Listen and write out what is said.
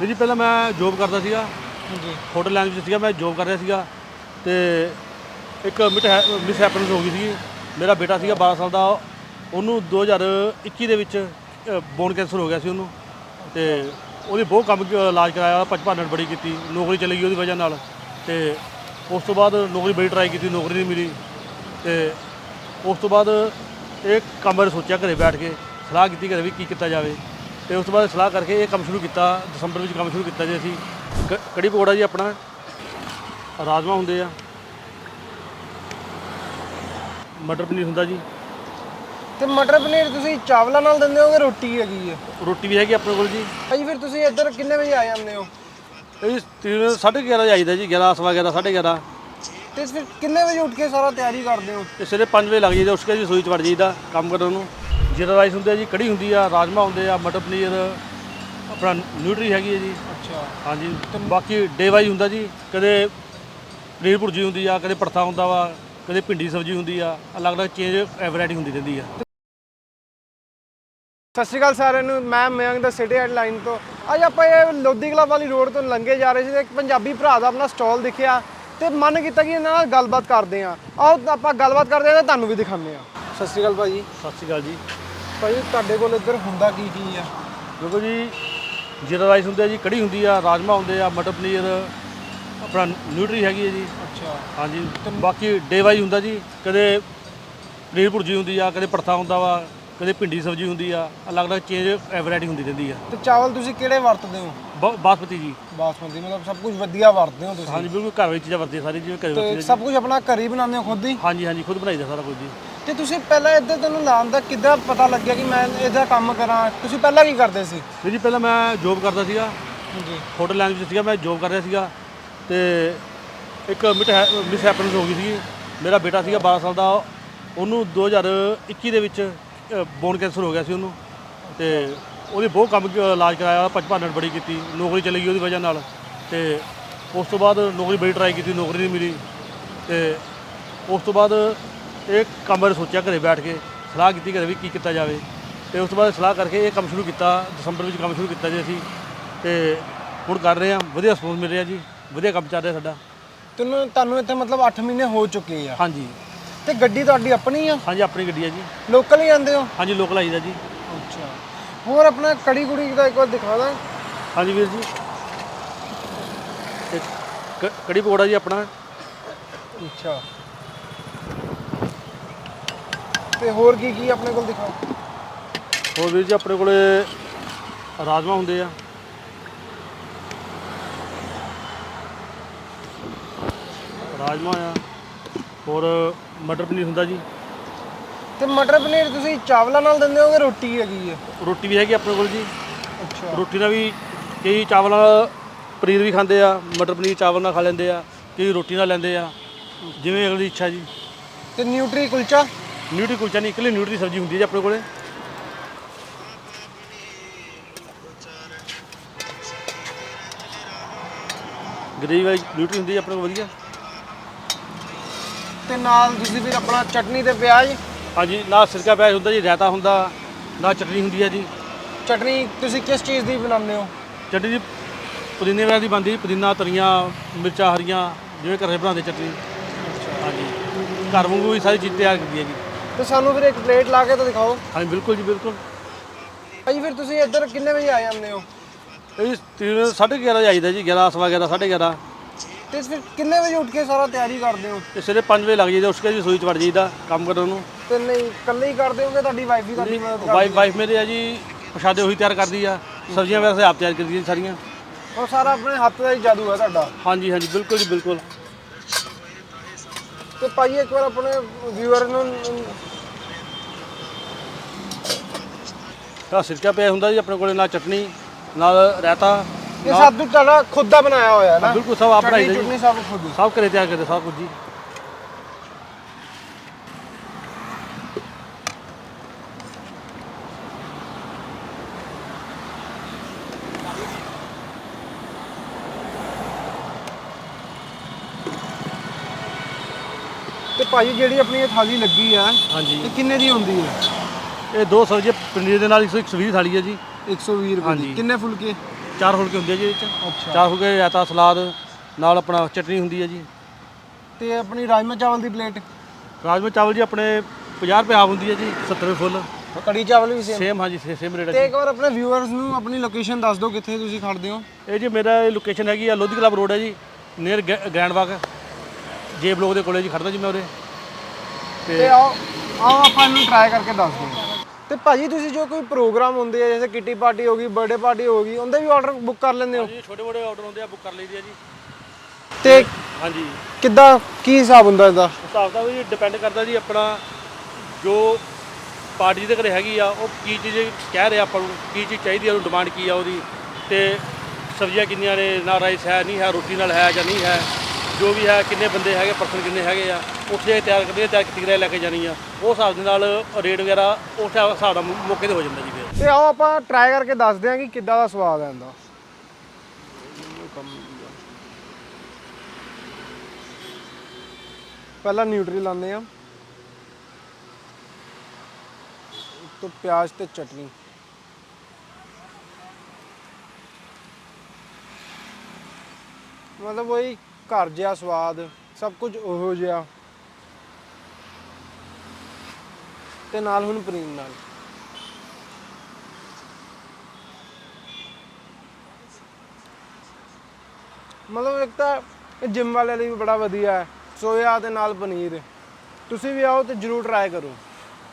ਵੀਰ ਜੀ ਪਹਿਲਾਂ ਮੈਂ ਜੋਬ ਕਰਦਾ ਸੀਗਾ। ਜੀ ਹੋਟਲ ਲਾਈਨ ਵਿੱਚ ਸੀਗਾ ਮੈਂ ਜੋਬ ਕਰ ਰਿਹਾ ਸੀਗਾ। ਤੇ ਇੱਕ ਮਿਟ ਮਿਸ ਹੈਪਨਸ ਹੋ ਗਈ ਸੀ ਮੇਰਾ ਬੇਟਾ ਸੀਗਾ 12 ਸਾਲ ਦਾ ਉਹਨੂੰ 2021 ਦੇ ਵਿੱਚ ਬੋਨ ਕੈਂਸਰ ਹੋ ਗਿਆ ਸੀ ਉਹਨੂੰ। ਤੇ ਉਹਦੀ ਬਹੁਤ ਕੰਮ ਇਲਾਜ ਕਰਾਇਆ ਪਚਪਾਨਣ ਬੜੀ ਕੀਤੀ। ਨੌਕਰੀ ਚਲੀ ਗਈ ਉਹਦੀ ਵਜ੍ਹਾ ਨਾਲ। ਤੇ ਉਸ ਤੋਂ ਬਾਅਦ ਨੌਕਰੀ ਬੜੀ ਟਰਾਈ ਕੀਤੀ ਨੌਕਰੀ ਨਹੀਂ ਮਿਲੀ। ਤੇ ਉਸ ਤੋਂ ਬਾਅਦ ਇਹ ਕੰਮ ਬਾਰੇ ਸੋਚਿਆ ਘਰੇ ਬੈਠ ਕੇ ਸਲਾਹ ਕੀਤੀ ਘਰੇ ਵੀ ਕੀ ਕੀਤਾ ਜਾਵੇ। ਤੇ ਉਸ ਤੋਂ ਬਾਅਦ ਸਲਾਹ ਕਰਕੇ ਇਹ ਕੰਮ ਸ਼ੁਰੂ ਕੀਤਾ ਦਸੰਬਰ ਵਿੱਚ ਕੰਮ ਸ਼ੁਰੂ ਕੀਤਾ ਜੀ ਅਸੀਂ। ਕ- ਕੜੀ ਪਕੌੜਾ ਜੀ ਆਪਣਾ ਰਾਜਮਾ ਹੁੰਦੇ ਆ। ਮਟਰ ਪਨੀਰ ਹੁੰਦਾ ਜੀ। ਤੇ ਮਟਰ ਪਨੀਰ ਤੁਸੀਂ ਚਾਵਲਾਂ ਨਾਲ ਦਿੰਦੇ ਹੋਗੇ ਰੋਟੀ ਹੈਗੀ ਹੈ ਰੋਟੀ ਵੀ ਹੈਗੀ ਆਪਣੇ ਕੋਲ ਜੀ। ਭਾਈ ਫਿਰ ਤੁਸੀਂ ਇੱਧਰ ਕਿੰਨੇ ਵਜੇ ਆ ਜਾਂਦੇ ਹੋ? ਇਹ ਤਿੰਨ- ਸਾਢੇ 11 ਵਜੇ ਆਈਦਾ ਜੀ 11 ਸਵਾ 11 ਸਾਢੇ 11 ਤੇ ਫਿਰ ਕਿੰਨੇ ਵਜੇ ਉੱਠ ਕੇ ਸਾਰਾ ਤਿਆਰੀ ਕਰਦੇ ਹੋ? ਤੇ ਸਵੇਰੇ 5 ਵਜੇ ਲੱਗ ਜਾਈਦਾ ਉਸ ਕੇ ਜੀ ਰਸੋਈ ਚ ਵੜ ਜਾਈਦਾ ਕੰਮ ਕਰਨ ਨੂੰ। ਜੀਰਾ ਰਾਈਸ ਹੁੰਦੇ ਆ ਜੀ ਕੜੀ ਹੁੰਦੀ ਆ ਰਾਜਮਾ ਹੁੰਦੇ ਆ ਮਟਰ ਪਨੀਰ ਆਪਣਾ ਨਿਊਟਰੀ ਹੈਗੀ ਹੈ ਜੀ। ਅੱਛਾ। ਹਾਂਜੀ ਬਾਕੀ ਡੇ ਵਾਈਜ਼ ਹੁੰਦਾ ਜੀ ਕਦੇ ਪਨੀਰ ਭੁਰਜੀ ਹੁੰਦੀ ਆ ਕਦੇ ਪੜਥਾ ਹੁੰਦਾ ਵਾ ਕਦੇ ਭਿੰਡੀ ਸਬਜ਼ੀ ਹੁੰਦੀ ਆ ਅਲੱਗ-ਅਲੱਗ ਚੇਂਜ ਵੈਰਾਈਟੀ ਹੁੰਦੀ ਰਹਿੰਦੀ ਆ। ਸਤਿ ਸ਼੍ਰੀ ਅਕਾਲ ਸਾਰਿਆਂ ਨੂੰ ਮੈਂ ਮਯੰਕ ਦਾ ਸਿਟੀ ਹੈਡਲਾਈਨ ਤੋਂ। ਅੱਜ ਆਪਾਂ ਇਹ ਲੋਧੀ ਕਲਾ ਵਾਲੀ ਰੋਡ ਤੋਂ ਲੰਘੇ ਜਾ ਰਹੇ ਸੀ ਤੇ ਇੱਕ ਪੰਜਾਬੀ ਭਰਾ ਦਾ ਆਪਣਾ ਸਟਾਲ ਦਿਖਿਆ ਤੇ ਮਨ ਕੀਤਾ ਕਿ ਇਹਨਾਂ ਨਾਲ ਗੱਲਬਾਤ ਕਰਦੇ ਹਾਂ। ਆਓ ਆਪਾਂ ਗੱਲਬਾਤ ਕਰਦੇ ਹਾਂ ਤੇ ਤੁਹਾਨੂੰ ਵੀ ਦਿਖਾਉਂਦੇ ਹਾਂ। ਸਤਿ ਸ਼੍ਰੀ ਅਕਾਲ ਭਾਜੀ। ਸਤਿ ਸ਼੍ਰੀ ਅਕਾਲ ਜੀ। ਭਾਜੀ ਤੁਹਾਡੇ ਕੋਲ ਇੱਧਰ ਹੁੰਦਾ ਕੀ ਕੀ ਆ? ਦੇਖੋ ਜੀ ਜੀਰਾ ਰਾਈਸ ਹੁੰਦੇ ਆ ਜੀ ਕੜੀ ਹੁੰਦੀ ਆ ਰਾਜਮਾ ਹੁੰਦੇ ਆ ਮਟਰ ਪਨੀਰ ਆਪਣਾ ਨਿਊਟਰੀ ਹੈਗੀ ਹੈ ਜੀ। ਅੱਛਾ। ਹਾਂਜੀ ਬਾਕੀ ਡੇ ਵਾਈਜ਼ ਹੁੰਦਾ ਜੀ ਕਦੇ ਪਨੀਰ ਭੁਰਜੀ ਹੁੰਦੀ ਆ ਕਦੇ ਪੜਥਾ ਹੁੰਦਾ ਵਾ ਕਦੇ ਭਿੰਡੀ ਸਬਜ਼ੀ ਹੁੰਦੀ ਆ ਅਲੱਗ-ਅਲੱਗ ਚੇਂਜ ਵੈਰਾਈਟੀ ਹੁੰਦੀ ਰਹਿੰਦੀ ਆ। ਤੇ ਚਾਵਲ ਤੁਸੀਂ ਕਿਹੜੇ ਵਰਤਦੇ ਹੋ? ਬਾਸਮਤੀ ਜੀ। ਬਾਸਮਤੀ ਮਤਲਬ ਸਭ ਕੁਝ ਵਧੀਆ ਵਰਤਦੇ ਹੋ ਤੁਸੀਂ? ਹਾਂਜੀ ਬਿਲਕੁਲ ਘਰ ਵਿੱਚ ਚੀਜ਼ਾਂ ਵਰਤੀਆਂ ਸਾਰੀ ਜਿਵੇਂ ਘਰੇ ਤੇ ਵਰਤੀਆਂ ਸਭ ਕੁਝ ਆਪਣਾ ਘਰ ਹੀ ਬਣਾਉਂਦੇ ਹੋ ਖੁਦ ਹੀ? ਹਾਂਜੀ ਹਾਂਜੀ ਖੁਦ ਬਣਾਈਦਾ ਸਾਰਾ ਕੁਝ ਜੀ। ਤੇ ਤੁਸੀਂ ਪਹਿਲਾਂ ਇੱਧਰ ਤੁਹਾਨੂੰ ਲਾਉਣ ਦਾ ਕਿੱਦਾਂ ਪਤਾ ਲੱਗਿਆ ਕਿ ਮੈਂ ਇਹਦਾ ਕੰਮ ਕਰਾਂ? ਤੁਸੀਂ ਪਹਿਲਾਂ ਕੀ ਕਰਦੇ ਸੀ? ਵੀਰ ਜੀ ਪਹਿਲਾਂ ਮੈਂ ਜੋਬ ਕਰਦਾ ਸੀਗਾ। ਜੀ ਹੋਟਲ ਲਾਈਨ ਵਿੱਚ ਸੀਗਾ ਮੈਂ ਜੋਬ ਕਰ ਰਿਹਾ ਸੀਗਾ। ਤੇ ਇੱਕ ਮਿਟ ਮਿਸ ਹੈਪਨਸ ਹੋ ਗਈ ਸੀ ਮੇਰਾ ਬੇਟਾ ਸੀਗਾ 12 ਸਾਲ ਦਾ ਉਹਨੂੰ 2021 ਦੇ ਵਿੱਚ ਬੋਨ ਕੈਂਸਰ ਹੋ ਗਿਆ ਸੀ ਉਹਨੂੰ। ਤੇ ਉਹਦੀ ਬਹੁਤ ਕੰਮ ਕ- ਇਲਾਜ ਕਰਾਇਆ ਪਚਪਾਨਣ ਬੜੀ ਕੀਤੀ ਨੌਕਰੀ ਚਲੀ ਗਈ ਉਹਦੀ ਵਜ੍ਹਾ ਨਾਲ। ਤੇ ਉਸ ਤੋਂ ਬਾਅਦ ਨੌਕਰੀ ਬੜੀ ਟਰਾਈ ਕੀਤੀ ਨੌਕਰੀ ਨਹੀਂ ਮਿਲੀ। ਤੇ ਉਸ ਤੋਂ ਬਾਅਦ ਇਹ ਕੰਮ ਬਾਰੇ ਸੋਚਿਆ ਘਰੇ ਬੈਠ ਕੇ ਸਲਾਹ ਕੀਤੀ ਘਰੇ ਵੀ ਕੀ ਕੀਤਾ ਜਾਵੇ। ਤੇ ਉਸ ਤੋਂ ਬਾਅਦ ਸਲਾਹ ਕਰਕੇ ਇਹ ਕੰਮ ਸ਼ੁਰੂ ਕੀਤਾ ਦਸੰਬਰ ਵਿੱਚ ਕੰਮ ਸ਼ੁਰੂ ਕੀਤਾ ਜੀ ਅਸੀਂ। ਤੇ ਹੁਣ ਕਰ ਰਹੇ ਹਾਂ ਵਧੀਆ ਰਿਸਪੌਂਸ ਮਿਲ ਰਿਹਾ ਜੀ ਵਧੀਆ ਕੰਮ ਚੱਲ ਰਿਹਾ ਸਾਡਾ। ਤੁਹਾਨੂੰ ਤੁਹਾਨੂੰ ਇੱਥੇ ਮਤਲਬ 8 ਮਹੀਨੇ ਹੋ ਚੁੱਕੇ ਆ। ਹਾਂਜੀ। ਤੇ ਗੱਡੀ ਤੁਹਾਡੀ ਆਪਣੀ ਆ? ਹਾਂਜੀ ਆਪਣੀ ਗੱਡੀ ਹੈ ਜੀ। ਲੋਕਲ ਹੀ ਆਉਂਦੇ ਹੋ? ਹਾਂਜੀ ਲੋਕਲ ਆਈਦਾ ਜੀ। ਅੱਛਾ। ਹੋਰ ਆਪਣਾ ਕੜੀ ਕੁੜੀ ਦਾ ਇੱਕ ਵਾਰ ਦਿਖਾ ਦਾਂ। ਹਾਂਜੀ ਵੀਰ ਜੀ। ਤੇ ਕ- ਕੜੀ ਪਕੌੜਾ ਜੀ ਆਪਣਾ। ਅੱਛਾ। ਤੇ ਹੋਰ ਕੀ ਕੀ ਆਪਣੇ ਕੋਲ ਦਿਖਾਓ? ਹੋਰ ਵੀਰ ਜੀ ਆਪਣੇ ਕੋਲੇ ਰਾਜਮਾ ਹੁੰਦੇ ਆ। ਰਾਜਮਾ ਆ ਹੋਰ ਮਟਰ ਪਨੀਰ ਹੁੰਦਾ ਜੀ। ਤੇ ਮਟਰ ਪਨੀਰ ਤੁਸੀਂ ਚਾਵਲਾਂ ਨਾਲ ਦਿੰਦੇ ਹੋਗੇ ਰੋਟੀ ਹੈਗੀ ਹੈ ਰੋਟੀ ਵੀ ਹੈਗੀ ਆਪਣੇ ਕੋਲ ਜੀ। ਅੱਛਾ। ਰੋਟੀ ਨਾਲ ਵੀ ਕਈ ਚਾਵਲ ਨਾਲ ਪਨੀਰ ਵੀ ਖਾਂਦੇ ਆ ਮਟਰ ਪਨੀਰ ਚਾਵਲ ਨਾਲ ਖਾ ਲੈਂਦੇ ਆ ਕਈ ਰੋਟੀ ਨਾਲ ਲੈਂਦੇ ਆ। ਜਿਵੇਂ ਅਗਲੀ ਇੱਛਾ ਜੀ। ਤੇ ਨਿਊਟਰੀ ਕੁਲਚਾ? ਨਿਊਟਰੀ ਕੁਲਚਾ ਨਹੀਂ ਇਕੱਲੀ ਨਿਊਟਰੀ ਸਬਜ਼ੀ ਹੁੰਦੀ ਹੈ ਜੀ ਆਪਣੇ ਕੋਲੇ। ਗ੍ਰੇਵੀ ਵਾਲੀ ਨਿਊਟਰੀ ਹੁੰਦੀ ਹੈ ਆਪਣੇ ਕੋਲ ਵਧੀਆ। ਤੇ ਨਾਲ ਤੁਸੀਂ ਫਿਰ ਆਪਣਾ ਚਟਨੀ ਤੇ ਪਿਆਜ਼? ਹਾਂਜੀ ਨਾਲ ਸਿਰਕਾ ਪਿਆਜ਼ ਹੁੰਦਾ ਜੀ ਰਾਇਤਾ ਹੁੰਦਾ ਨਾਲ ਚਟਨੀ ਹੁੰਦੀ ਹੈ ਜੀ। ਚਟਨੀ ਤੁਸੀਂ ਕਿਸ ਚੀਜ਼ ਦੀ ਬਣਾਉਂਦੇ ਹੋ? ਚਟਨੀ ਜੀ ਪੁਦੀਨੇ ਵਗੈਰਾ ਦੀ ਬਣਦੀ ਪੁਦੀਨਾ ਧਨੀਆ ਮਿਰਚਾਂ ਹਰੀਆਂ ਜਿਵੇਂ ਘਰੇ ਬਣਾਉਂਦੇ ਚਟਨੀ। ਹਾਂਜੀ। ਘਰ ਵਾਂਗੂ ਵੀ ਸਾਰੀ ਚੀਜ਼ ਤਿਆਰ ਕੀਤੀ ਹੈ ਜੀ। ਤੇ ਸਾਨੂੰ ਫਿਰ ਇੱਕ ਪਲੇਟ ਲਾ ਕੇ ਤਾਂ ਦਿਖਾਓ। ਹਾਂਜੀ ਬਿਲਕੁਲ ਜੀ ਬਿਲਕੁਲ। ਭਾਈ ਫਿਰ ਤੁਸੀਂ ਇੱਧਰ ਕਿੰਨੇ ਵਜੇ ਆ ਜਾਂਦੇ ਹੋ? ਇਹ ਤਿੰਨ- ਸਾਢੇ 11 ਵਜੇ ਆਈਦਾ ਜੀ 11 ਸਵਾ 11 ਸਾਢੇ 11 ਤੇ ਫਿਰ ਕਿੰਨੇ ਵਜੇ ਉੱਠ ਕੇ ਸਾਰਾ ਤਿਆਰੀ ਕਰਦੇ ਹੋ? ਤੇ ਸਵੇਰੇ 5 ਵਜੇ ਲੱਗ ਜਾਈਦਾ ਉਸ ਕੇ ਜੀ ਰਸੋਈ ਚ ਵੜ ਜਾਈਦਾ ਕੰਮ ਕਰਨ ਨੂੰ। ਤੇ ਨਹੀਂ ਇਕੱਲੇ ਹੀ ਕਰਦੇ ਹੋਗੇ ਤੁਹਾਡੀ ਵਾਈਫ ਵੀ ਤੁਹਾਡੀ ਮਦਦ ਕਰਦੀ ਵਾਈਫ ਵਾਈਫ ਮੇਰੇ ਆ ਜੀ ਪ੍ਰਸ਼ਾਦੇ ਉਹੀ ਤਿਆਰ ਕਰਦੀ ਆ ਸਬਜ਼ੀਆਂ ਵੈਸੇ ਆਪ ਤਿਆਰ ਕਰਦੀ ਸਾਰੀਆਂ। ਉਹ ਸਾਰਾ ਆਪਣੇ ਹੱਥ ਦਾ ਹੀ ਜਾਦੂ ਹੈ ਤੁਹਾਡਾ। ਹਾਂਜੀ ਹਾਂਜੀ ਬਿਲਕੁਲ ਜੀ ਬਿਲਕੁਲ। ਤੇ ਭਾਈ ਇੱਕ ਵਾਰ ਆਪਣੇ ਵਿਊਅਰ ਨੂੰ ਤਾਂ ਸਿਰਕਾ ਪਿਆ ਹੁੰਦਾ ਜੀ ਆਪਣੇ ਕੋਲੇ ਨਾਲ ਚਟਨੀ ਨਾਲ ਰਾਇਤਾ ਇਹ ਸਭ ਤੁਹਾਡਾ ਖੁਦ ਦਾ ਬਣਾਇਆ ਹੋਇਆ ਹੈ ਨਾ। ਬਿਲਕੁਲ ਸਭ ਆਪ ਬਣਾਈਦਾ ਚਟਨੀ ਜੀ। ਚੁਟਨੀ ਸਭ ਖੁਦ ਹੀ। ਸਭ ਘਰੇ ਤਿਆਰ ਕਰਦੇ ਸਭ ਕੁਝ ਜੀ। ਤੇ ਭਾਈ ਜਿਹੜੀ ਆਪਣੀ ਇਹ ਥਾਲੀ ਲੱਗੀ ਆ ਹਾਂਜੀ। ਇਹ ਕਿੰਨੇ ਦੀ ਹੁੰਦੀ ਹੈ ਇਹ ਦੋ ਸਬਜ਼ੀਆਂ ਪਨੀਰ ਦੇ ਨਾਲ 120 ਥਾਲੀ ਹੈ ਜੀ। 120 ਰੁਪਏ ਦੀ। ਹਾਂਜੀ। ਕਿੰਨੇ ਫੁਲਕੇ? ਚਾਰ ਫੁਲਕੇ ਹੁੰਦੇ ਆ ਜੀ ਇਹਦੇ ਚ। ਅੱਛਾ। ਚਾਰ ਫੁਲਕੇ ਰਾਇਤਾ ਸਲਾਦ ਨਾਲ ਆਪਣਾ ਚਟਨੀ ਹੁੰਦੀ ਹੈ ਜੀ। ਤੇ ਆਪਣੀ ਰਾਜਮਾ ਚਾਵਲ ਦੀ ਪਲੇਟ? ਰਾਜਮਾ ਚਾਵਲ ਜੀ ਆਪਣੇ 50 ਰੁਪਏ ਹਾਫ ਹੁੰਦੀ ਹੈ ਜੀ 70 ਰੁਪਏ ਫੁੱਲ ਕੜੀ ਚਾਵਲ ਵੀ ਸੇਮ ਸੇਮ ਹਾਂਜੀ ਸੇਮ ਰੇਟ ਹੈ ਤੇ ਇੱਕ ਵਾਰ ਆਪਣੇ ਵਿਊਅਰਸ ਨੂੰ ਆਪਣੀ ਲੋਕੇਸ਼ਨ ਦੱਸ ਦਿਓ ਕਿੱਥੇ ਤੁਸੀਂ ਖੜਦੇ ਹੋ। ਇਹ ਜੀ ਮੇਰਾ ਲੋਕੇਸ਼ਨ ਹੈਗੀ ਆ ਲੋਧੀ ਕਲੱਬ ਰੋਡ ਹੈ ਜੀ ਨੀਅਰ ਗ੍ਰੈਂਡ ਵਾਕ ਜੇ ਬਲੋਕ ਦੇ ਕੋਲੇ ਜੀ ਖੜਦਾ ਜੀ ਮੈਂ ਉਰੇ। ਤੇ ਆਓ ਆਓ ਆਪਾਂ ਇਹਨੂੰ ਟਰਾਈ ਕਰਕੇ ਦੱਸਦੇ ਹਾਂ ਤੇ ਭਾਜੀ ਤੁਸੀਂ ਜੋ ਕੋਈ ਪ੍ਰੋਗਰਾਮ ਹੁੰਦੇ ਆ ਜੈਸੇ ਕਿੱਟੀ ਪਾਰਟੀ ਹੋ ਗਈ ਬਰਥਡੇ ਪਾਰਟੀ ਹੋ ਗਈ ਉਹਦੇ ਵੀ ਆਰਡਰ ਬੁੱਕ ਕਰ ਲੈਂਦੇ ਹੋ? ਜੀ ਛੋਟੇ ਮੋਟੇ ਆਰਡਰ ਹੁੰਦੇ ਆ ਬੁੱਕ ਕਰ ਲਈਦੇ ਆ ਜੀ। ਤੇ ਹਾਂਜੀ। ਕਿੱਦਾਂ ਕੀ ਹਿਸਾਬ ਹੁੰਦਾ ਇਹਦਾ? ਹਿਸਾਬ ਦਾ ਵੀ ਡਿਪੈਂਡ ਕਰਦਾ ਜੀ ਆਪਣਾ ਜੋ ਪਾਰਟੀ ਦੇ ਘਰੇ ਹੈਗੀ ਆ ਉਹ ਕੀ ਚੀਜ਼ ਕਹਿ ਰਿਹਾ ਆਪਾਂ ਨੂੰ ਕੀ ਚੀਜ਼ ਚਾਹੀਦੀ ਆ ਉਹਨੂੰ ਡਿਮਾਂਡ ਕੀ ਆ ਉਹਦੀ। ਤੇ ਸਬਜ਼ੀਆਂ ਕਿੰਨੀਆਂ ਨੇ ਨਾ ਰਾਈਸ ਹੈ ਨਹੀਂ ਹੈ ਰੋਟੀ ਨਾਲ ਹੈ ਜਾਂ ਨਹੀਂ ਹੈ। ਜੋ ਵੀ ਹੈ, ਕਿੰਨੇ ਬੰਦੇ ਹੈਗੇ, ਪਰਸਨ ਕਿੰਨੇ ਹੈਗੇ ਆ, ਉੱਥੇ ਤਿਆਰ ਕਰਦੇ ਤਿਆਰ ਕੀਤੀ ਕਰਾਏ ਲੈ ਕੇ ਜਾਣੀ ਆ। ਉਹ ਹਿਸਾਬ ਦੇ ਨਾਲ ਰੇਟ ਵਗੈਰਾ ਉਸ ਹਿਸਾਬ ਦਾ ਮੌਕੇ ਤੇ ਹੋ ਜਾਂਦਾ ਜੀ ਫਿਰ। ਤੇ ਆਓ ਆਪਾਂ ਟਰਾਈ ਕਰਕੇ ਦੱਸਦੇ ਹਾਂ ਕਿ ਕਿੱਦਾਂ ਦਾ ਸਵਾਦ ਹੈ ਇਹਦਾ। ਪਹਿਲਾਂ ਨਿਊਟਰੀ ਲਾਉਂਦੇ ਆ ਤੋਂ ਪਿਆਜ਼ ਤੇ ਚਟਨੀ। ਮਤਲਬ ਉਹੀ ਘਰ ਜਿਹਾ ਸਵਾਦ, ਸਭ ਕੁਝ ਉਹੋ ਜਿਹਾ। ਤੇ ਨਾਲ ਹੁਣ ਪਨੀਰ ਨਾਲ। ਮਤਲਬ ਇੱਕ ਤਾਂ ਜਿਮ ਵਾਲੇ ਲਈ ਵੀ ਬੜਾ ਵਧੀਆ ਹੈ। ਸੋਇਆ ਦੇ ਨਾਲ ਪਨੀਰ। ਤੁਸੀਂ ਵੀ ਆਓ ਤੇ ਜਰੂਰ ਟਰਾਈ ਕਰੋ।